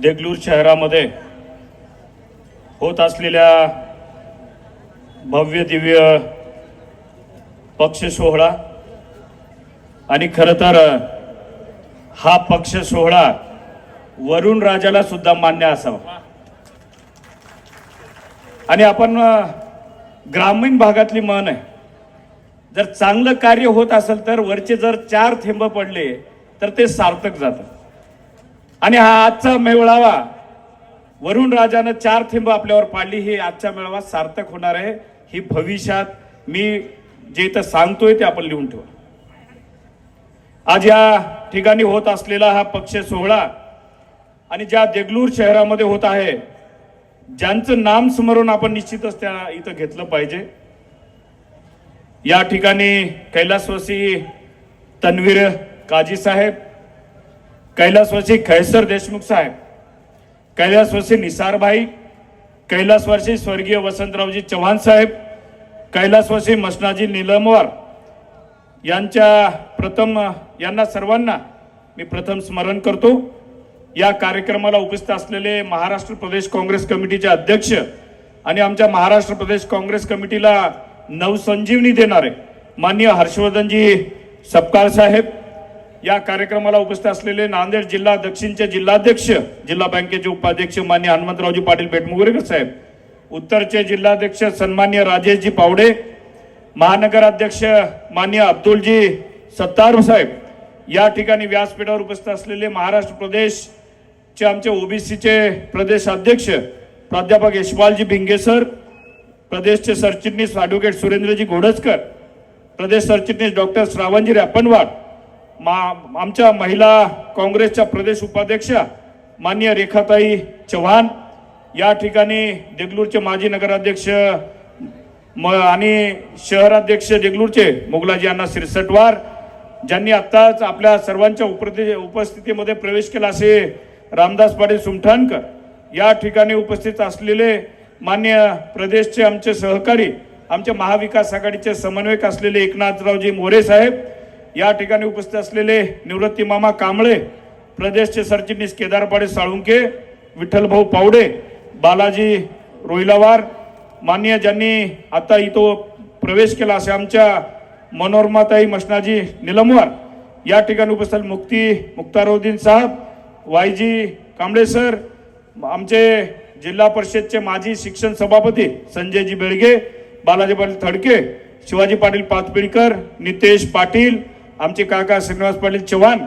देगलूर शहरामध्ये होत असलेल्या भव्य दिव्य पक्ष सोहळा. आणि खरं तर हा पक्ष सोहळा वरुण राजाला सुद्धा मान्य असावा. आणि आपण ग्रामीण भागातली मन आहे. जर चांगलं कार्य होत असेल तर वरचे जर चार थेंब पडले तर ते सार्थक जातं. आणि हा आजचा मेळावा वरुण राजानं चार थेंब आपल्यावर पाडली. ही आजचा मेळावा सार्थक होणार आहे. ही भविष्यात मी जे इथं सांगतोय ते आपण लिहून ठेवा. आज या ठिकाणी होत असलेला हा पक्ष सोहळा आणि ज्या देगलूर शहरामध्ये होत आहे ज्यांचं नाम स्मरण आपण निश्चितच त्या इथं घेतलं पाहिजे. या ठिकाणी कैलासवासी तन्वीर काजी साहेब कैलासवासी खैसर देशमुख साहेब कैलासवासी निसारभाई कैलासवासी स्वर्गीय वसंतरावजी चव्हाण साहेब कैलासवासी मसनाजी निलमवार यांच्या प्रथम यांना सर्वांना मी प्रथम स्मरण करतो. या कार्यक्रमाला उपस्थित असलेले महाराष्ट्र प्रदेश काँग्रेस कमिटीचे अध्यक्ष आणि आमच्या महाराष्ट्र प्रदेश काँग्रेस कमिटीला नवसंजीवनी देणारे माननीय हर्षवर्धनजी सपकाळ साहेब या कार्यक्रमाला उपस्थित असलेले नांदेड जिल्हा दक्षिणचे जिल्हाध्यक्ष जिल्हा बँकेचे उपाध्यक्ष मान्य हनुमंतरावजी पाटील बेटमुगुरेकर साहेब उत्तरचे जिल्हाध्यक्ष सन्मान्य राजेशजी पावडे महानगराध्यक्ष मान्य अब्दुलजी सत्तार साहेब या ठिकाणी व्यासपीठावर उपस्थित असलेले महाराष्ट्र प्रदेशचे आमचे ओबीसीचे प्रदेश अध्यक्ष प्राध्यापक यशपालजी भिंगे सर प्रदेशचे सरचिटणीस ॲडव्होकेट सुरेंद्रजी घोडजकर प्रदेश सरचिटणीस डॉक्टर श्रावणजी रॅपनवाड मा आमच्या महिला काँग्रेसच्या प्रदेश उपाध्यक्षा मान्य रेखाताई चव्हाण या ठिकाणी देगलूरचे माजी नगराध्यक्ष म आणि शहराध्यक्ष देगलूरचे मोगलाजी अण्णा सिरसटवार ज्यांनी आत्ताच आपल्या सर्वांच्या उपदे उपस्थितीमध्ये प्रवेश केला असे रामदास पाटील सुमठाणकर या ठिकाणी उपस्थित असलेले मान्य प्रदेशचे आमचे सहकारी आमच्या महाविकास आघाडीचे समन्वयक असलेले एकनाथरावजी मोरे साहेब या ठिकाणी उपस्थित असलेले निवृत्ती मामा कांबळे प्रदेशचे सरचिटणीस केदारपाडे साळुंके विठ्ठलभाऊ पावडे बालाजी रोहिलावार मान्य ज्यांनी आता इथं प्रवेश केला असे आमच्या मनोरमाताई मशनाजी निलमवार या ठिकाणी उपस्थित मुक्ती मुक्तारुद्दीन साहेब वायजी कांबळे सर आमचे जिल्हा परिषदचे माजी शिक्षण सभापती संजयजी बेळगे बालाजी पाटील थडके शिवाजी पाटील पातपिळकर नितेश पाटील आमचे काका श्रीनिवास पाटील चव्हाण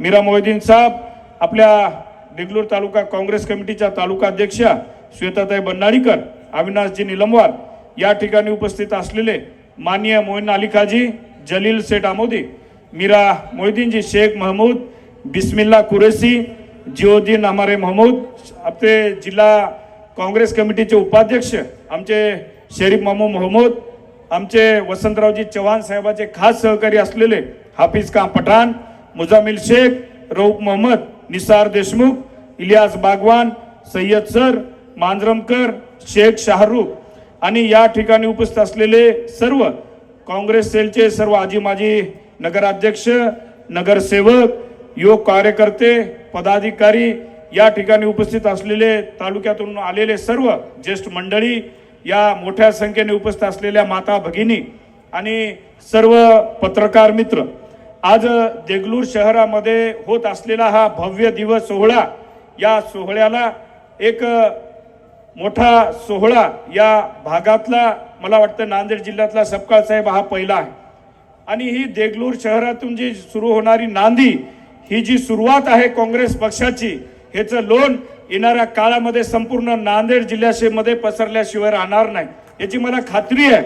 मीरा मोहिदीन साहेब आपल्या देगलूर तालुका काँग्रेस कमिटीच्या तालुका अध्यक्षा श्वेताताई बन्नाळीकर अविनाशजी निलंबवार या ठिकाणी उपस्थित असलेले मान्य मोहिन अलीखाजी जलील सेठ आमोदी मीरा मोहिदीनजी शेख महमूद बिस्मिल्ला कुरेसी जिओद्दीन अमारे महमूद आपले जिल्हा काँग्रेस कमिटीचे उपाध्यक्ष आमचे शरीफ मामू महमूद आमचे वसंतरावजी चव्हाण साहेबाचे खास सहकारी असलेले हाफिज खान पठाण मुजामिल शेख रऊफ मोहम्मद निसार देशमुख इलियास बागवान सय्यद सर मांजरमकर शेख शाहरुख. आणि या ठिकाणी उपस्थित असलेले सर्व काँग्रेस सेलचे सर्व आजी माजी नगराध्यक्ष नगरसेवक युवक कार्यकर्ते पदाधिकारी या ठिकाणी उपस्थित असलेले तालुक्यातून आलेले सर्व ज्येष्ठ मंडळी या मोठ्या संख्येने उपस्थित असलेल्या माता भगिनी आणि सर्व पत्रकार मित्र. आज देगलूर शहरामध्ये होत असलेला हा भव्य दिवस सोहळा या सोहळ्याला एक मोठा सोहळा या भागातला मला वाटतं नांदेड जिल्ह्यातला सपकाळ साहेब हा पहिला आहे. आणि ही देगलूर शहरातून जी सुरू होणारी नांदी ही जी सुरुवात आहे काँग्रेस पक्षाची ह्याचं लोन येणाऱ्या काळामध्ये संपूर्ण नांदेड जिल्ह्यामध्ये पसरल्याशिवाय राहणार नाही. याची मला खात्री आहे.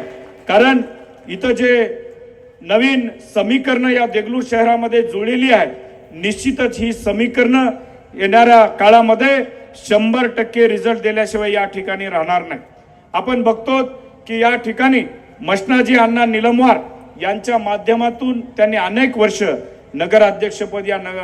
कारण इथं जे नवीन समीकरणं या देगलूर शहरामध्ये जुळलेली आहेत. निश्चितच ही समीकरणं येणाऱ्या काळामध्ये शंभर टक्के रिझल्ट दिल्याशिवाय या ठिकाणी राहणार नाही. आपण बघतो की या ठिकाणी मशनाजी अण्णा निलमवार यांच्या माध्यमातून त्यांनी अनेक वर्ष नगराध्यक्षपद या नग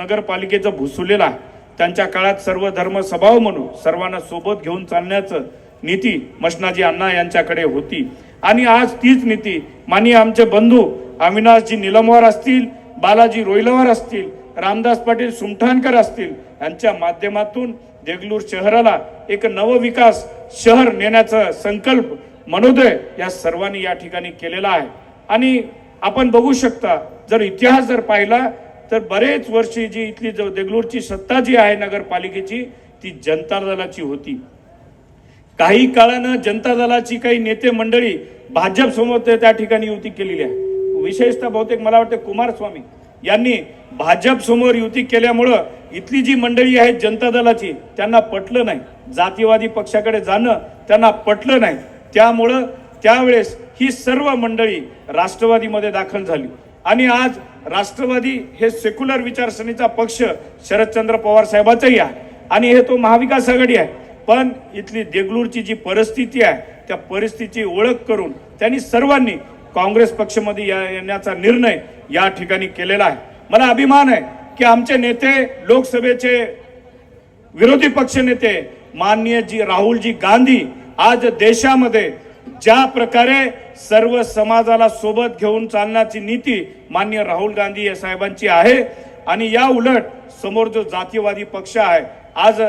नगरपालिकेचं भुसवलेलं आहे. त्यांच्या काळात सर्व धर्म स्वभाव म्हणून सर्वांना सोबत घेऊन चालण्याचं नीती मशनाजी अण्णा यांच्याकडे होती. आणि आज तीच नीती माननीय आमचे बंधू अविनाशजी निलमवार असतील बालाजी रोहिलवार असतील रामदास पाटील सुमठाणकर असतील यांच्या माध्यमातून देगलूर शहराला एक नवविकास शहर नेण्याचा संकल्प मनोदय या सर्वांनी या ठिकाणी केलेला आहे. आणि आपण बघू शकता जर इतिहास जर पाहिला तर बरेच वर्षी जी इथली जो देगलूरची सत्ता जी आहे नगरपालिकेची ती जनता दलाची होती. काही काळानं जनता दलाची काही नेते मंडळी भाजप समोर ते त्या ठिकाणी युती केलेली आहे. विशेषतः बहुतेक मला वाटतं कुमारस्वामी यांनी भाजप समोर युती केल्यामुळं इथली जी मंडळी आहे जनता दलाची त्यांना पटलं नाही. जातीवादी पक्षाकडे जाणं त्यांना पटलं नाही. त्यामुळं त्यावेळेस ही सर्व मंडळी राष्ट्रवादीमध्ये दाखल झाली. आणि आज राष्ट्रवादी हे सेक्युलर विचारसरणीचा पक्ष शरदचंद्र पवार साहेबाचाही आहे. आणि हे तो महाविकास आघाडी आहे. पण इथली देगलूरची जी परिस्थिती आहे त्या परिस्थितीची ओळख करून त्यांनी सर्वांनी काँग्रेस पक्षामध्ये या- येण्याचा निर्णय या ठिकाणी केलेला आहे. मला अभिमान आहे की आमचे नेते लोकसभेचे विरोधी पक्षनेते माननीय जी राहुलजी गांधी आज देशामध्ये ज्या प्रकारे सर्व समाजाला सोबत घेऊन चालण्याची नीती माननीय राहुल गांधी या साहेबांची आहे आणि या उलट समोर जो जातीवादी पक्ष आहे आज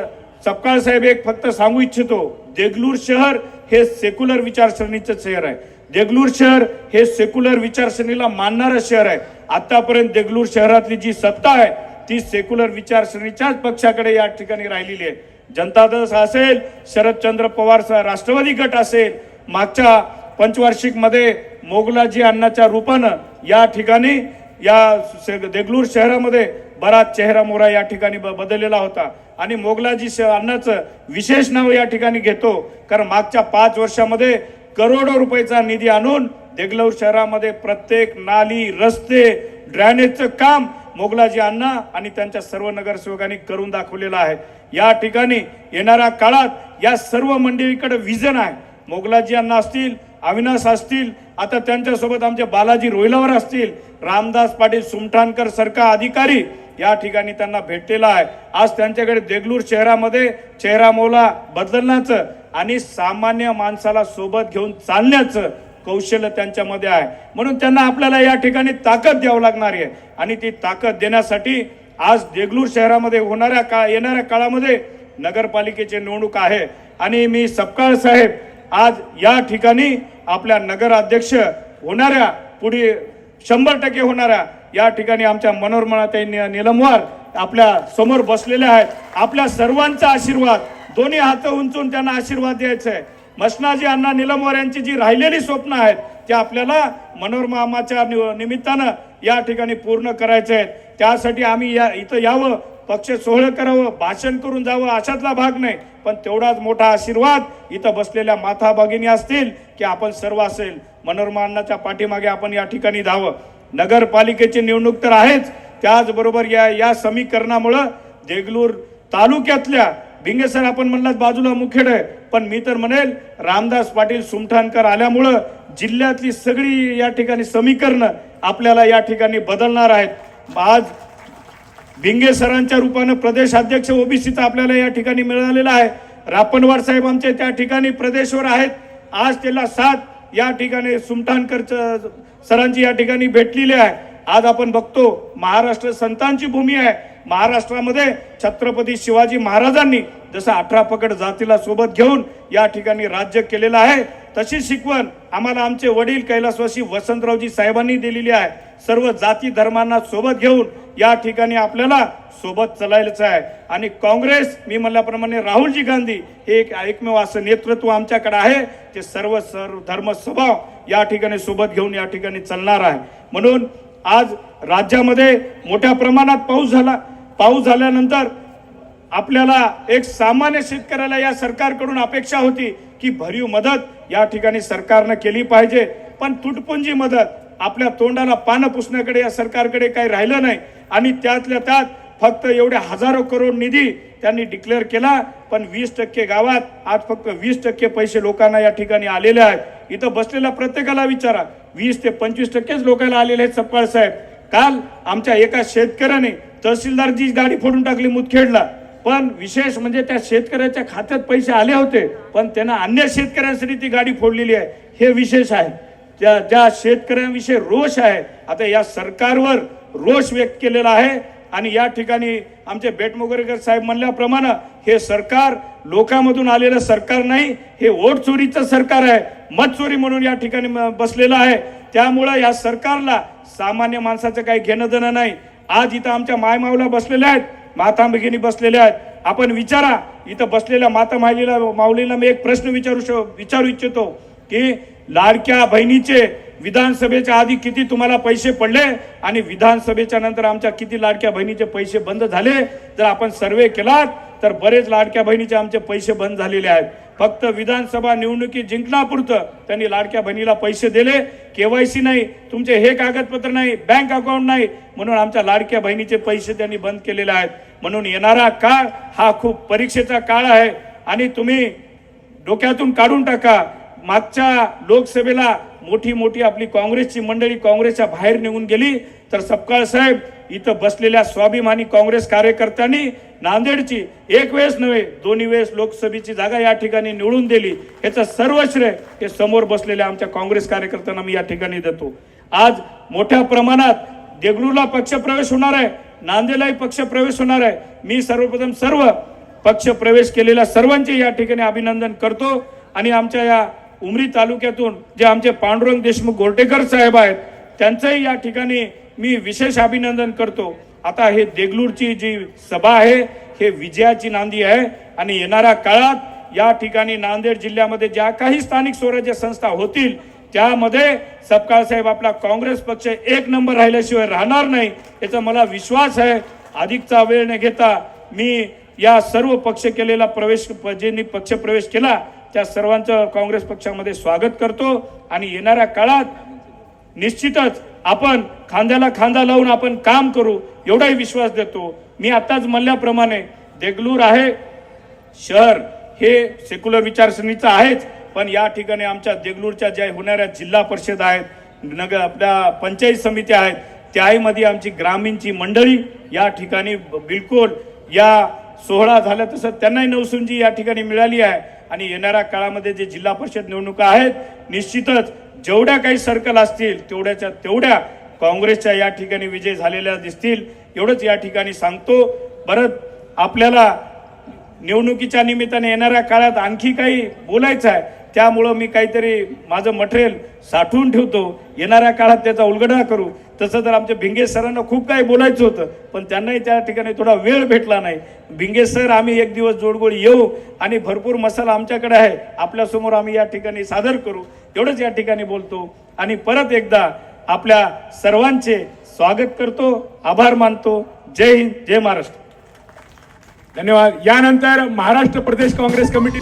सपकाळ साहेब एक फक्त सांगू इच्छितो देगलूर शहर हे सेक्युलर विचारसरणीचं शहर आहे. देगलूर शहर हे सेक्युलर विचारसरणीला मानणारं शहर आहे. आतापर्यंत देगलूर शहरातली जी सत्ता आहे ती सेक्युलर विचारसरणीच्याच पक्षाकडे या ठिकाणी राहिलेली आहे. जनता दल असेल शरदचंद्र पवार राष्ट्रवादी गट असेल मागच्या पंचवार्षिकमध्ये मोगलाजी अण्णाच्या रूपानं या ठिकाणी या से- देगलूर शहरामध्ये बराच चेहरा मोहरा या ठिकाणी ब- बदललेला होता. आणि मोगलाजी श- अन्नाचं विशेष नाव या ठिकाणी घेतो. कारण मागच्या पाच वर्षामध्ये करोडो रुपयाचा निधी आणून देगलौर शहरामध्ये प्रत्येक नाली रस्ते ड्रॅनेजचं काम मोगलाजी अण्णा आणि त्यांच्या सर्व नगरसेवकांनी करून दाखवलेलं आहे. या ठिकाणी येणाऱ्या काळात या सर्व मंडळीकडे विजन आहे. मोगलाजी अण्णा असतील अविनाश असतील आता त्यांच्यासोबत आमचे बालाजी रोहिलावर असतील रामदास पाटील सुमठाणकर सारखा अधिकारी या ठिकाणी त्यांना भेटलेला आहे. आज त्यांच्याकडे देगलूर शहरामध्ये चेहरा मोला बदलण्याचं आणि सामान्य माणसाला सोबत घेऊन चालण्याचं कौशल्य त्यांच्यामध्ये आहे. म्हणून त्यांना आपल्याला या ठिकाणी ताकद द्यावं लागणार आहे. आणि ती ताकद देण्यासाठी आज देगलूर शहरामध्ये होणाऱ्या का येणाऱ्या काळामध्ये नगरपालिकेची निवडणूक आहे. आणि मी सपकाळ साहेब आज या ठिकाणी आपल्या नगराध्यक्ष होणाऱ्या पुढे शंभर टक्के होणाऱ्या या ठिकाणी आमच्या मनोरमाताई नि- निलमवार आपल्यासमोर बसलेल्या आहेत. आपल्या सर्वांचा आशीर्वाद दोन्ही हात उंचून त्यांना आशीर्वाद द्यायचा आहे. मसनाजी अण्णा निलमवार यांची जी राहिलेली स्वप्न आहेत ते आपल्याला मनोरमामाच्या नि- निमित्तानं या ठिकाणी पूर्ण करायचे आहेत. त्यासाठी आम्ही या इथं यावं पक्ष सोहळं करावं भाषण करून जावं अशातला भाग नाही. पण तेवढाच मोठा आशीर्वाद इथं बसलेल्या माथा भगिनी असतील की आपण सर्व असेल. मनोरमा अण्णाच्या पाठीमागे आपण या ठिकाणी धावं. नगरपालिकेची निवडणूक तर आहेच. त्याचबरोबर या या समीकरणामुळं देगलूर तालुक्यातल्या भिंगेसर आपण म्हणलात बाजूला मुखेड आहे. पण मी तर म्हणेल रामदास पाटील सुमठाणकर आल्यामुळं जिल्ह्यातली सगळी या ठिकाणी समीकरणं आपल्याला या ठिकाणी बदलणार आहेत. आज भिंगे सरांच्या रूपानं प्रदेश अध्यक्ष ओबीसीचा आपल्याला या ठिकाणी मिळालेला आहे. रापणवार साहेब आमचे त्या ठिकाणी प्रदेशवर आहेत. आज त्याला साथ या ठिकाणी सुमठाणकर सरांची या ठिकाणी भेटलेली आहे. आज आपण बघतो महाराष्ट्र संतांची भूमी आहे. महाराष्ट्रामध्ये छत्रपती शिवाजी महाराजांनी जसं अठरा पकड जातीला सोबत घेऊन या ठिकाणी राज्य केलेलं आहे तशी शिकवण आम्हाला आमचे वडील कैलासवासी वसंतरावजी साहेबांनी दिलेली आहे. सर्व जाती धर्मांना सोबत घेऊन या ठिकाणी आपल्याला सोबत चालायचं आहे. आणि काँग्रेस मी म्हणल्याप्रमाणे राहुलजी गांधी हे एक एकमेव असं नेतृत्व आमच्याकडे आहे ते सर्व सर्व धर्म स्वभाव या ठिकाणी सोबत घेऊन या ठिकाणी चालणार आहे. म्हणून आज राज्यामध्ये मोठ्या प्रमाणात पाऊस झाला. पाऊस झाल्यानंतर आपल्याला एक सामान्य शेतकऱ्याला या सरकारकडून अपेक्षा होती की भरीव मदत या ठिकाणी सरकारनं केली पाहिजे. पण तुटपुंजी मदत आपल्या तोंडाला पानं पुसण्याकडे या सरकारकडे काही राहिलं नाही. आणि त्यातल्या त्यात फक्त एवढे हजारो करोड निधी त्यांनी डिक्लेअर केला. पण वीस टक्के गावात आज फक्त वीस टक्के पैसे लोकांना या ठिकाणी आलेले आहेत. इथं बसलेल्या प्रत्येकाला विचारा. वीस ते पंचवीस टक्केच लोकांना आलेले आहेत सपकाळ साहेब. काल आमच्या एका शेतकऱ्याने तहसीलदारची गाडी फोडून टाकली मुदखेडला. पण विशेष म्हणजे त्या शेतकऱ्याच्या खात्यात पैसे आले होते पण त्यांना अन्य शेतकऱ्यांसाठी ती गाडी फोडलेली आहे. हे विशेष आहे. त्या ज्या शेतकऱ्यांविषयी रोष आहे आता या सरकारवर रोष व्यक्त केलेला आहे. आणि या ठिकाणी आमचे बेटमोगरेकर साहेब म्हणल्याप्रमाणे हे सरकार लोकांमधून आलेलं सरकार नाही हे वोट चोरीचं सरकार आहे. मत चोरी म्हणून या ठिकाणी बसलेलं आहे. त्यामुळं या सरकारला सामान्य माणसाचं काही घेणं देणं नाही. आज इथं आमच्या मायमावला बसलेल्या आहेत. माता भगिनी बसलेल्या आहेत. आपण विचारा इथं बसलेल्या माता माऊलीला माऊलीला मी एक प्रश्न विचारू श विचारू इच्छितो की लाडक्या बहिणीचे विधानसभेच्या आधी किती तुम्हाला पैसे पडले आणि विधानसभेच्या नंतर आमच्या किती लाडक्या बहिणीचे पैसे बंद झाले? जर आपण सर्वे केलात तर बरेच लाडक्या बहिणीचे आमचे पैसे बंद झालेले आहेत. फक्त विधानसभा निवडणुकी जिंकण्यापुरतं त्यांनी लाडक्या बहिणीला पैसे दिले. केवायसी नाही तुमचे हे कागदपत्र नाही बँक अकाउंट नाही. म्हणून आमच्या लाडक्या बहिणीचे पैसे त्यांनी बंद केलेले आहेत. म्हणून येणारा काळ हा खूप परीक्षेचा काळ आहे. आणि तुम्ही डोक्यातून काढून टाका मागच्या लोकसभेला मोठी मोठी आपली काँग्रेसची मंडळी काँग्रेसच्या बाहेर निघून गेली. तर सपकाळ साहेब इथं बसलेल्या स्वाभिमानी काँग्रेस कार्यकर्त्यांनी नांदेडची एक वेळेस नव्हे दोन्ही वेळेस लोकसभेची जागा या ठिकाणी निवडून दिली. याचं सर्व श्रेय हे समोर बसलेल्या आमच्या काँग्रेस कार्यकर्त्यांना मी या ठिकाणी देतो. आज मोठ्या प्रमाणात देगलूरला पक्षप्रवेश होणार आहे नांदेडलाही पक्षप्रवेश होणार आहे. मी सर्वप्रथम सर्व पक्ष प्रवेश केलेल्या सर्वांचे या ठिकाणी अभिनंदन करतो. आणि आमच्या या उमरी तालुक्यातून जे आमचे पांडुरंग देशमुख गोरटेकर साहेब आहेत त्यांचंही या ठिकाणी मी विशेष अभिनंदन करतो. आता हे देगलूरची जी सभा आहे हे विजयाची नांदी आहे. आणि येणाऱ्या काळात या ठिकाणी नांदेड जिल्ह्यामध्ये ज्या काही स्थानिक स्वराज्य संस्था होतील त्यामध्ये सपकाळ साहेब आपला काँग्रेस पक्ष एक नंबर राहिल्याशिवाय राहणार नाही याचा मला विश्वास आहे. अधिकचा वेळ न घेता मी या सर्व पक्ष केलेला प्रवेश ज्यांनी पक्ष प्रवेश केला त्या सर्वांचं काँग्रेस पक्षामध्ये स्वागत करतो. आणि येणाऱ्या काळात निश्चितच आपण खांद्याला खांदा लावून आपण काम करू एवढाही विश्वास देतो. मी आताच म्हणल्याप्रमाणे देगलूर आहे. शहर हे सेक्युलर विचारसरणीचं आहेच पण या ठिकाणी आमच्या देगलूरच्या ज्या होणाऱ्या जिल्हा परिषद आहेत नगर आपल्या पंचायत समित्या आहेत त्याहीमध्ये आमची ग्रामीणची मंडळी या ठिकाणी बिलकुल या सोहळा झाला तसं त्यांनाही नवसुंजी या ठिकाणी मिळाली आहे. आणि येणाऱ्या काळामध्ये जे जिल्हा परिषद निवडणुका आहेत निश्चितच जेवढ्या काही सर्कल असतील तेवढ्याच्या तेवढ्या काँग्रेसच्या या ठिकाणी विजय झालेल्या दिसतील. एवढंच या ठिकाणी सांगतो. परत आपल्याला निवडणुकीच्या निमित्ताने येणाऱ्या काळात आणखी काही बोलायचं आहे. त्यामुळं मी काहीतरी माझं मटेरियल साठवून ठेवतो. येणाऱ्या काळात त्याचा उलगडा करू. तसं तर आमच्या भिंगे सरांना खूप काही बोलायचं होतं पण त्यांनाही त्या ठिकाणी थोडा वेळ भेटला नाही. भिंगे सर आम्ही एक दिवस जोडगोड येऊ आणि भरपूर मसाला आमच्याकडे आहे. आपल्यासमोर आम्ही या ठिकाणी सादर करू. एवढंच या ठिकाणी बोलतो. आणि परत एकदा आपल्या सर्वांचे स्वागत करतो. आभार मानतो. जय हिंद जय महाराष्ट्र. धन्यवाद. यानंतर महाराष्ट्र प्रदेश काँग्रेस कमिटी